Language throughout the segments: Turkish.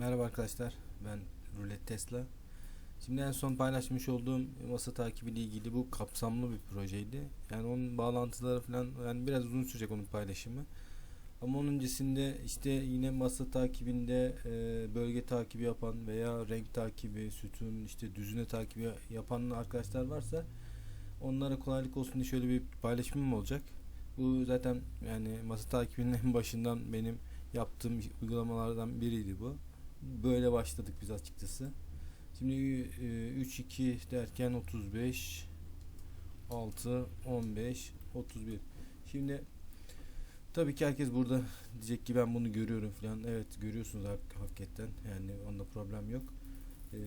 Merhaba arkadaşlar. Ben Rulet Tesla. Şimdi en son paylaşmış olduğum masa takibi ile ilgili bu kapsamlı bir projeydi. Yani onun bağlantıları falan yani biraz uzun sürecek onun paylaşımı. Ama onun öncesinde işte yine masa takibinde e, bölge takibi yapan veya renk takibi, sütun, işte düzine takibi yapan arkadaşlar varsa onlara kolaylık olsun diye şöyle bir paylaşımım olacak. Bu zaten yani masa takibinin en başından benim yaptığım uygulamalardan biriydi bu. Böyle başladık biz açıkçası. Şimdi 3 2 derken 35 6 15 31. Şimdi tabii ki herkes burada diyecek ki ben bunu görüyorum falan. Evet görüyorsunuz hak- hakikaten. Yani onda problem yok. Ee,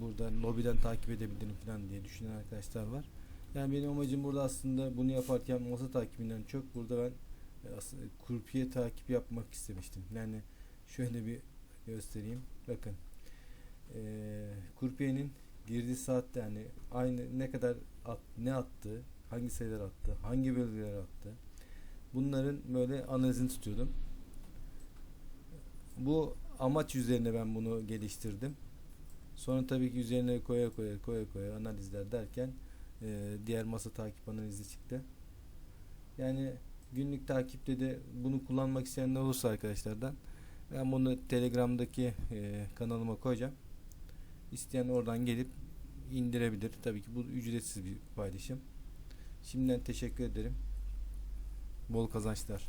burada lobiden takip edebilirim falan diye düşünen arkadaşlar var. Yani benim amacım burada aslında bunu yaparken masa takibinden çok burada ben e, aslında kurpiye takip yapmak istemiştim. Yani şöyle bir göstereyim. Bakın. Ee, kurpiyenin girdiği saatte yani aynı ne kadar at, ne attı, hangi sayılar attı, hangi bölgeler attı. Bunların böyle analizini tutuyordum. Bu amaç üzerine ben bunu geliştirdim. Sonra tabii ki üzerine koya koya koya koya analizler derken e, diğer masa takip analizi çıktı. Yani günlük takipte de bunu kullanmak isteyenler olursa arkadaşlardan ben bunu Telegram'daki e, kanalıma koyacağım. İsteyen oradan gelip indirebilir. Tabii ki bu ücretsiz bir paylaşım. Şimdiden teşekkür ederim. Bol kazançlar.